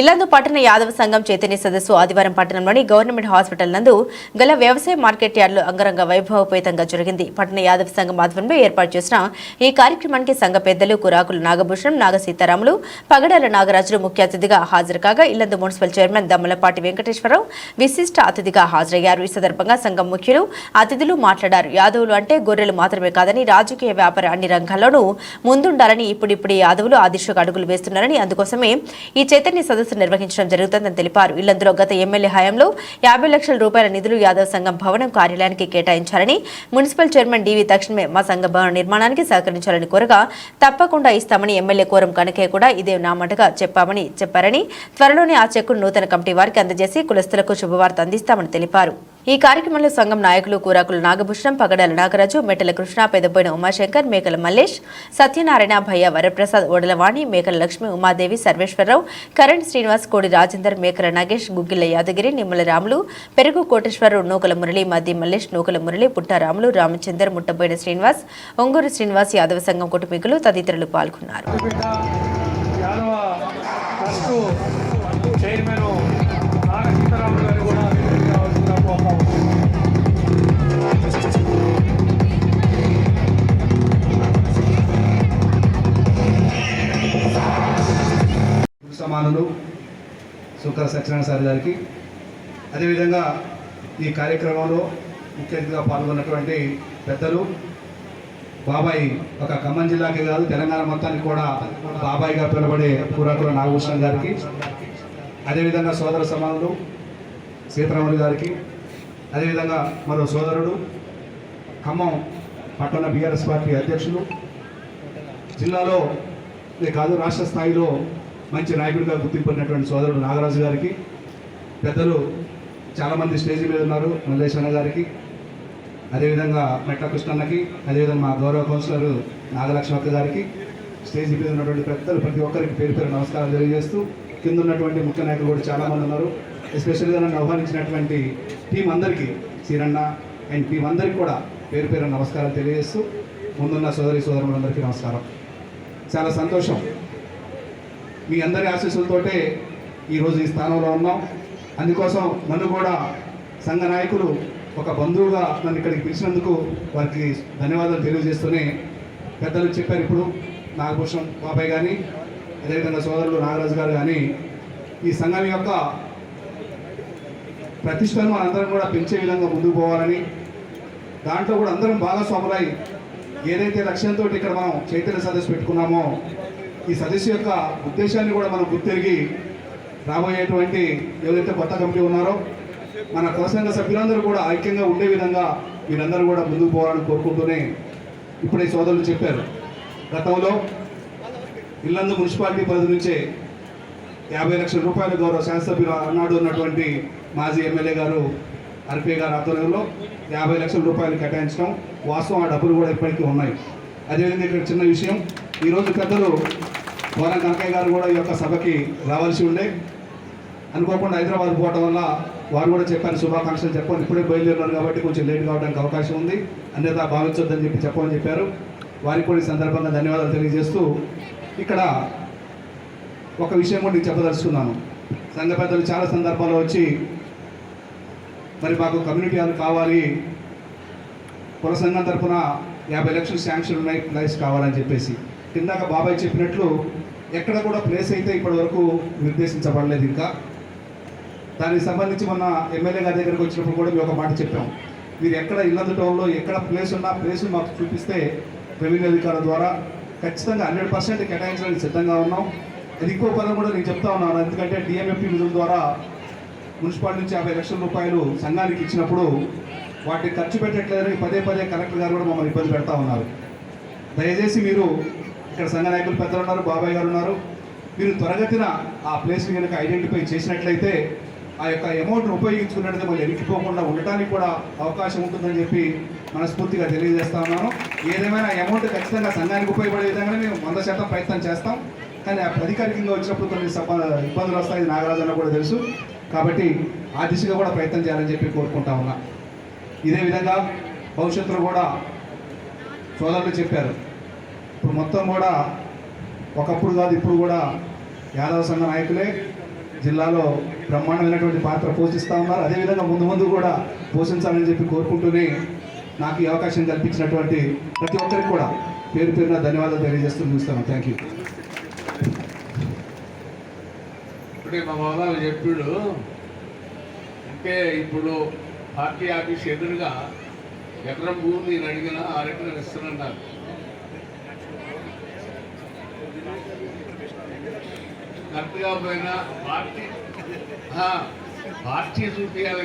ఇల్లందు పట్టణ యాదవ సంఘం చైతన్య సదస్సు ఆదివారం పట్టణంలోని గవర్నమెంట్ హాస్పిటల్ నందు గల వ్యవసాయ మార్కెట్ యార్డులో అంగరంగ వైభవపేతంగా జరిగింది. పట్టణ యాదవ సంఘం ఆధ్వర్యంలో ఏర్పాటు చేసిన ఈ కార్యక్రమానికి సంఘ పెద్దలు కురాకులు నాగభూషణం నాగ సీతారాములు పగడాల నాగరాజులు ముఖ్య అతిథిగా హాజరు కాగా ఇల్లందు మున్సిపల్ చైర్మన్ దమ్మలపాటి వెంకటేశ్వరరావు విశిష్ట అతిథిగా హాజరయ్యారు. ఈ సందర్భంగా సంఘం ముఖ్యులు అతిథులు మాట్లాడారు. యాదవులు అంటే గొర్రెలు మాత్రమే కాదని రాజకీయ వ్యాపార అన్ని రంగాల్లోనూ ముందుండాలని ఇప్పుడిప్పుడు యాదవులు ఆ దిశగా అడుగులు వేస్తున్నారని అందుకోసమే ఈ చైతన్య సదస్సు నిర్వహించడం జరుగుతుందని తెలిపారు. ఇల్లందులో గత ఎమ్మెల్యే హయాంలో యాభై లక్షల రూపాయల నిధులు యాదవ్ సంఘం భవనం కార్యాలయానికి కేటాయించారని మున్సిపల్ చైర్మన్ డివి తక్షణమే మా సంఘ భవన నిర్మాణానికి సహకరించాలని కోరగా తప్పకుండా ఇస్తామని ఎమ్మెల్యే కోరం కనకే కూడా ఇదే నామటగా చెప్పామని చెప్పారని త్వరలోనే ఆ చెక్కును నూతన కమిటీ వారికి అందజేసి కులస్తులకు శుభవార్త అందిస్తామని తెలిపారు. ఈ కార్యక్రమంలో సంఘం నాయకులు కూరాకులు నాగభూషణం పగడాల నాగరాజు మెట్టల కృష్ణ పెదబోయిన ఉమాశంకర్ మేకల మల్లేష్ సత్యనారాయణ భయ్య వరప్రసాద్ ఓడలవాణి మేకల లక్ష్మి ఉమాదేవి సర్వేశ్వరరావు కరణ్ శ్రీనివాస్ కోడి రాజేందర్ మేకల నాగేష్ గుగ్గిల్ల యాదగిరి నిమ్మల రాములు పెరుగు కోటేశ్వరరావు నూకల మురళి మద్ది మల్లేష్ నూకల మురళి పుట్టారాములు రామచందర్ ముట్టబోయిన శ్రీనివాస్ ఒంగూరు శ్రీనివాస్ యాదవ సంఘం కుటుంబీకులు తదితరులు పాల్గొన్నారు. సమానులు శుక్ర సత్యనారాయణ సార్ గారికి. అదేవిధంగా ఈ కార్యక్రమంలో ముఖ్య అతిథిగా పాల్గొన్నటువంటి పెద్దలు బాబాయ్ ఒక ఖమ్మం జిల్లాకి కాదు తెలంగాణ మొత్తానికి కూడా బాబాయ్గా పిలువబడే కూరాకుల నాగభూషణ్ గారికి. అదేవిధంగా సోదర సమానులు సీతారాములు గారికి. అదేవిధంగా మరో సోదరుడు ఖమ్మం పట్టణ బీఆర్ఎస్ పార్టీ అధ్యక్షులు. జిల్లాలో కాదు రాష్ట్ర స్థాయిలో మంచి నాయకుడిగా గుర్తింపడినటువంటి సోదరుడు నాగరాజు గారికి పెద్దలు చాలామంది స్టేజ్ మీద ఉన్నారు మల్లేశ్వర గారికి అదేవిధంగా మెట్ల కృష్ణన్నకి అదేవిధంగా మా గౌరవ కౌన్సిలర్ నాగలక్ష్మక్క గారికి స్టేజ్ మీద ఉన్నటువంటి పెద్దలు ప్రతి ఒక్కరికి పేరు పేరు నమస్కారం తెలియజేస్తూ కింద ఉన్నటువంటి ముఖ్య నాయకులు కూడా చాలామంది ఉన్నారు. ఎస్పెషల్గా నన్ను ఆహ్వానించినటువంటి టీం అందరికీ సీరన్న అండ్ టీం అందరికీ కూడా పేరు పేరు నమస్కారాలు తెలియజేస్తూ ముందున్న సోదరి సోదరులందరికీ నమస్కారం. చాలా సంతోషం. మీ అందరి ఆశీస్సులతోటే ఈరోజు ఈ స్థానంలో ఉన్నాం. అందుకోసం నన్ను కూడా సంఘ నాయకులు ఒక బంధువుగా నన్ను ఇక్కడికి పిలిచినందుకు వారికి ధన్యవాదాలు తెలియజేస్తూనే పెద్దలు చెప్పారు ఇప్పుడు నాగభూషణ్ బాబాయ్ కానీ అదేవిధంగా సోదరులు నాగరాజు గారు కానీ ఈ సంఘం యొక్క ప్రతిష్టను మనందరం కూడా పెంచే విధంగా ముందుకు పోవాలని దాంట్లో కూడా అందరం భాగస్వాములై ఏదైతే లక్ష్యంతో ఇక్కడ మనం చైతన్య సదస్సు పెట్టుకున్నామో ఈ సదస్సు యొక్క ఉద్దేశాన్ని కూడా మనం గుర్తెరిగి రాబోయేటువంటి ఎవరైతే కొత్త కమిటీ ఉన్నారో మన కోసంగ సభ్యులందరూ కూడా ఐక్యంగా ఉండే విధంగా మీరందరూ కూడా ముందుకు పోవాలని కోరుకుంటూనే ఇప్పుడే సోదరులు చెప్పారు. గతంలో ఇల్లందు మున్సిపాలిటీ పరిధి నుంచే యాభై లక్షల రూపాయల గౌరవ శాసనసభ్యులు అన్నాడు ఉన్నటువంటి మాజీ ఎమ్మెల్యే గారు ఆర్పీఏ గారు ఆధ్వర్యంలో యాభై లక్షల రూపాయలు కేటాయించడం వాస్తవం. ఆ డబ్బులు కూడా ఇప్పటికీ ఉన్నాయి. అదేవిధంగా ఇక్కడ చిన్న విషయం. ఈరోజు పెద్దలు వరం కనకయ్య గారు కూడా ఈ యొక్క సభకి రావాల్సి ఉండే. అనుకోకుండా హైదరాబాద్ పోవటం వల్ల వారు కూడా చెప్పారు శుభాకాంక్షలు చెప్పండి ఇప్పుడే బయలుదేరినారు కాబట్టి కొంచెం లేట్ కావడానికి అవకాశం ఉంది. అన్యత భావించొద్దని చెప్పి చెప్పమని చెప్పారు. వారికి కూడా ఈ సందర్భంగా ధన్యవాదాలు తెలియజేస్తూ ఇక్కడ ఒక విషయం కూడా నేను చెప్పదలుచుకున్నాను. సంఘ పెద్దలు చాలా సందర్భాల్లో వచ్చి మరి మాకు కమ్యూనిటీ హాల్ కావాలి. కుల సంఘం తరఫున యాభై లక్షలు శాంక్షన్ ఉన్నాయి ప్లేస్ కావాలని చెప్పేసి. ఇందాక బాబాయ్ చెప్పినట్లు ఎక్కడ కూడా ప్లేస్ అయితే ఇప్పటి వరకు నిర్దేశించబడలేదు ఇంకా. దానికి సంబంధించి మొన్న ఎమ్మెల్యే గారి దగ్గరకు వచ్చినప్పుడు కూడా మేము ఒక మాట చెప్పాం. మీరు ఎక్కడ ఇల్లందు టౌన్లో ఎక్కడ ప్లేస్ ఉన్నా ప్లేస్ మాకు చూపిస్తే రెవెన్యూ అధికారుల ద్వారా ఖచ్చితంగా హండ్రెడ్ పర్సెంట్ కేటాయించడానికి సిద్ధంగా ఉన్నాం. అది ఇంకో పదం కూడా నేను చెప్తా ఉన్నాను. ఎందుకంటే డిఎంఎఫ్టీ నిధుల ద్వారా మున్సిపాలిటీ నుంచి యాభై లక్షల రూపాయలు సంఘానికి ఇచ్చినప్పుడు వాటిని ఖర్చు పెట్టట్లేదని పదే పదే కలెక్టర్ గారు కూడా మమ్మల్ని ఇబ్బంది పెడతా ఉన్నారు. దయచేసి మీరు ఇక్కడ సంఘ నాయకులు పెద్దలు ఉన్నారు బాబాయ్ గారు ఉన్నారు. మీరు త్వరగతిన ఆ ప్లేస్ని కనుక ఐడెంటిఫై చేసినట్లయితే ఆ యొక్క అమౌంట్ను ఉపయోగించుకున్నట్లయితే మళ్ళీ ఎరికిపోకుండా ఉండటానికి కూడా అవకాశం ఉంటుందని చెప్పి మనస్ఫూర్తిగా తెలియజేస్తా ఉన్నాను. ఏదేమైనా అమౌంట్ ఖచ్చితంగా సంఘానికి ఉపయోగపడే విధంగానే మేము వంద శాతం ప్రయత్నం చేస్తాం. కానీ ఆ అధికారికంగా వచ్చినప్పుడు కొన్ని ఇబ్బందులు వస్తాయి నాగరాజన్న కూడా తెలుసు. కాబట్టి ఆ దిశగా కూడా ప్రయత్నం చేయాలని చెప్పి కోరుకుంటా ఉన్నా. ఇదే విధంగా భవిష్యత్తులో కూడా సోదరులు చెప్పారు. ఇప్పుడు మొత్తం కూడా ఒకప్పుడు కాదు ఇప్పుడు కూడా యాదవ సంఘ నాయకులే జిల్లాలో బ్రహ్మాండమైనటువంటి పాత్ర పోషిస్తూ ఉన్నారు. అదేవిధంగా ముందు ముందు కూడా పోషించాలని చెప్పి కోరుకుంటూనే నాకు ఈ అవకాశం కల్పించినటువంటి ప్రతి ఒక్కరికి కూడా పేరు పేరున ధన్యవాదాలు తెలియజేస్తూ చూస్తాను థ్యాంక్ యూ ఇప్పుడే మా బాబాయ్ చెప్పాడు అంటే ఇప్పుడు పార్టీ ఆఫీస్ ఎదురుగా ఎకరం భూమి నేను అడిగిన ఆరెకరం ఇస్తున్నారు కరెక్ట్గా పోయినా పార్టీ పార్టీ చూపించాలి